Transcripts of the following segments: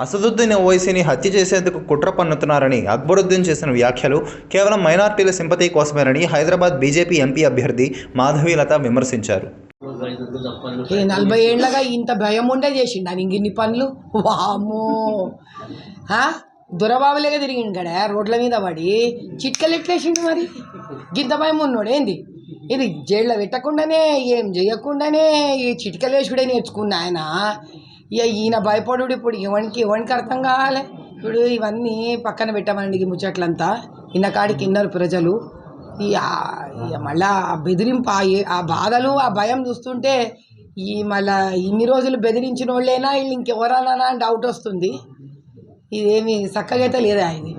అసదుద్దీన్ ఓవైసీని హత్య చేసేందుకు కుట్ర పన్నుతున్నారని అక్బరుద్దీన్ చేసిన వ్యాఖ్యలు కేవలం మైనార్టీల సింపతి కోసమేనని హైదరాబాద్ బీజేపీ ఎంపీ అభ్యర్థి మాధవీలత విమర్శించారు. నలభై ఏళ్ళగా ఇంత భయం ఉండే చేసిండు ఆయన ఇన్ని పనులు? వామ్మో. ఆ? తిరిగిండు గడ రోడ్ల మీద పడి చిట్కలు ఎట్లేసిండు మరి? గింత భయం ఉన్నాడు ఏంది? ఇది జైల్లో పెట్టకుండానే ఏం చేయకుండానే ఈ చిట్కలేసుడే నేర్చుకున్న ఆయన ఇక ఈయన భయపడు ఇప్పుడు. ఎవరికి ఎవరికి అర్థం కావాలి? ఇప్పుడు ఇవన్నీ పక్కన పెట్టమండి ఈ ముచ్చట్లంతా. ఇన్న కాడికి ఇన్నరు ప్రజలు. ఈ ఇక మళ్ళా ఆ బెదిరింపు ఆ బాధలు ఆ భయం చూస్తుంటే ఈ మళ్ళా ఇన్ని రోజులు బెదిరించిన వాళ్ళైనా వీళ్ళు ఇంకెవరన్నా అని డౌట్ వస్తుంది. ఇదేమి చక్కగా అయితే లేదా ఇది?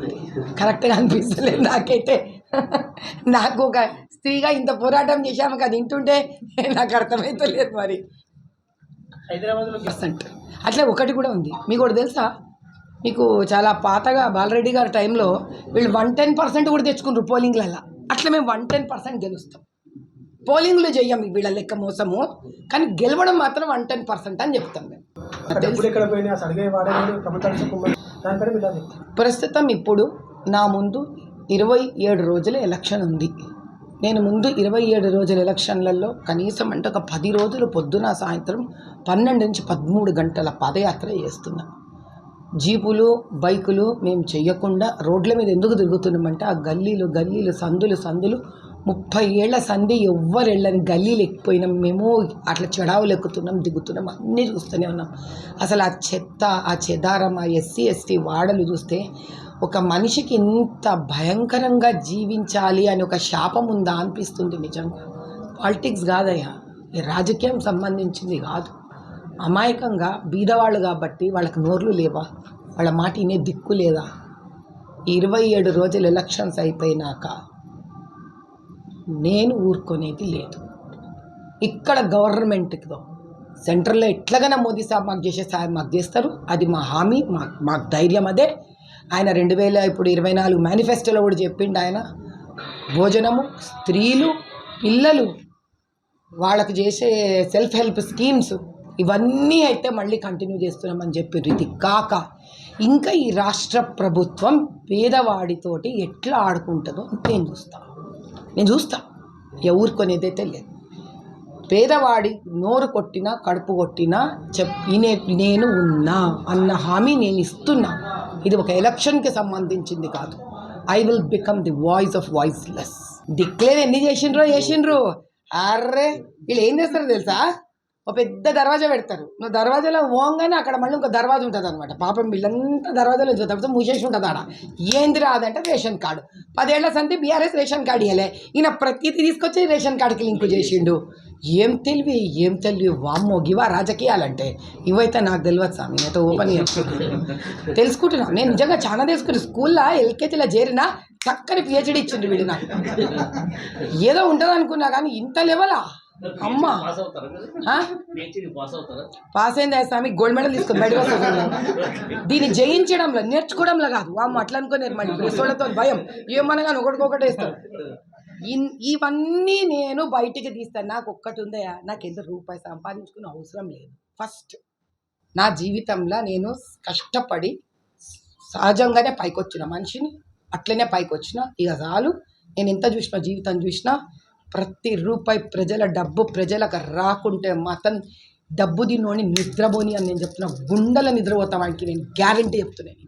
కరెక్ట్గా అనిపిస్తలేదు నాకైతే. నాకు ఒక స్త్రీగా ఇంత పోరాటం చేశాము కదా తింటుంటే నాకు అర్థమైతే లేదు మరి. పర్సెంట్ అట్లే ఒకటి కూడా ఉంది. మీకు ఒకటి తెలుసా? మీకు చాలా పాతగా బాలరెడ్డి గారి టైంలో వీళ్ళు వన్ టెన్ పర్సెంట్ కూడా తెచ్చుకున్నారు పోలింగ్లలో అట్లా మేము వన్ టెన్ పర్సెంట్ గెలుస్తాం. పోలింగ్లు చెయ్యం వీళ్ళ లెక్క మోసము కానీ గెలవడం మాత్రం వన్ టెన్ పర్సెంట్ అని చెప్తాం మేము. ప్రస్తుతం ఇప్పుడు నా ముందు ఇరవై ఏడు రోజుల ఎలక్షన్ ఉంది. నేను ముందు ఇరవై ఏడు రోజుల ఎలక్షన్లలో కనీసం అంటే ఒక పది రోజులు పొద్దున సాయంత్రం పన్నెండు నుంచి పదమూడు గంటల పదయాత్ర చేస్తున్నాం. జీపులు బైకులు మేము చెయ్యకుండా రోడ్ల మీద ఎందుకు తిరుగుతున్నామంటే ఆ గల్లీలు గల్లీలు సందులు సందులు ముప్పై ఏళ్ళ సంధి ఎవ్వరు వెళ్ళని గల్లీలు ఎక్కిపోయినాం. మేము అట్లా చెడావులు ఎక్కుతున్నాం దిగుతున్నాం అన్నీ చూస్తూనే ఉన్నాం. అసలు ఆ చెత్త ఆ చెదారం ఆ ఎస్సీ ఎస్టీ వాడలు చూస్తే ఒక మనిషికి ఇంత భయంకరంగా జీవించాలి అని ఒక శాపం ఉందా అనిపిస్తుంది నిజంగా. పాలిటిక్స్ కాదయ్యా. ఈ రాజకీయం సంబంధించింది కాదు. అమాయకంగా బీదవాళ్ళు కాబట్టి వాళ్ళకి నోర్లు లేవా? వాళ్ళ మాట ఇనే దిక్కు లేదా? ఇరవై ఏడు రోజులు ఎలక్షన్స్ అయిపోయినాక నేను ఊరుకునేది లేదు. ఇక్కడ గవర్నమెంట్తో సెంట్రల్లో ఎట్లాగైనా మోదీ సాబ్ మాకు చేసే సాయం మాకు చేస్తారు. అది మా హామీ మా మాకు ధైర్యం అదే. ఆయన రెండు వేల ఇప్పుడు ఇరవై నాలుగు మేనిఫెస్టోలో కూడా చెప్పిండు ఆయన. భోజనము స్త్రీలు పిల్లలు వాళ్ళకి చేసే సెల్ఫ్ హెల్ప్ స్కీమ్స్ ఇవన్నీ అయితే మళ్ళీ కంటిన్యూ చేస్తున్నామని చెప్పి ఇది కాక ఇంకా ఈ రాష్ట్ర ప్రభుత్వం పేదవాడితోటి ఎట్లా ఆడుకుంటుందో నేను చూస్తా. నేను చూస్తా. ఎవరికొనేదైతే లేదు. పేదవాడి నోరు కొట్టినా కడుపు కొట్టినా చెప్ నే- నేను ఉన్నా అన్న హామీ నేను ఇస్తున్నా. ఇది ఒక ఎలక్షన్కి సంబంధించింది కాదు. I will become the voice of voiceless. Declare ఎన్ని చేసిండ్రో చేసిండ్రు? అర్రే! వీళ్ళు ఏం చేస్తారో తెలుసా? ఒక పెద్ద దర్వాజా పెడతారు. నువ్వు దర్వాజాలో పోగానే అక్కడ మళ్ళీ ఇంకో దర్వాజా ఉంటుంది అనమాట పాపం వీళ్ళంతా దర్వాజాలో తర్వాత మూసేసి ఉంటుంది ఆడ. ఏంది రాదంటే రేషన్ కార్డు. పదేళ్ళ సంతి బీఆర్ఎస్ రేషన్ కార్డు ఇవ్వలే ఈయన ప్రతిదీ తీసుకొచ్చి రేషన్ కార్డుకి లింక్ చేసిండు. ఏం తెలివి ఏం తెలివి? వామ్మో గివా రాజకీయాలంటే. ఇవైతే నాకు తెలియదు స్వామి నేతో ఓపెన్ తెలుసుకుంటున్నాను నేను నిజంగా చాలా తెలుసుకున్నాను స్కూల్లో ఎల్కేజీలో చేరిన చక్కని పిహెచ్డి ఇచ్చిండు వీడు నాకు. ఏదో ఉంటుంది అనుకున్నా కానీ ఇంత లెవెలా? అమ్మ? పాస్ అయిందా స్వామి గోల్డ్ మెడల్ తీసుకుని బయటకు వస్తుంది దీన్ని జయించడంలో నేర్చుకోవడంలో కాదు. వామ్మ అట్లా అనుకున్నారు మళ్ళీ ముసోళ్ళతో భయం. ఏమనగా ఒకటికొకటి వేస్తారు ఇవన్నీ నేను బయటికి తీస్తాను. నాకు ఒక్కటి ఉందయా నాకు ఎంత రూపాయి సంపాదించుకునే అవసరం లేదు. ఫస్ట్ నా జీవితంలో నేను కష్టపడి సహజంగానే పైకి వచ్చిన మనిషిని. అట్లనే పైకి వచ్చిన ఇక చాలు. నేను ఎంత చూసినా జీవితం చూసినా ప్రతి రూపాయి ప్రజల డబ్బు ప్రజలకు రాకుంటే మాత్రం డబ్బు తిన్నోని నిద్రపోని అని నేను చెప్తున్నా. గుండెల నిద్రపోతాం వాడికి నేను గ్యారంటీ చెప్తున్నాను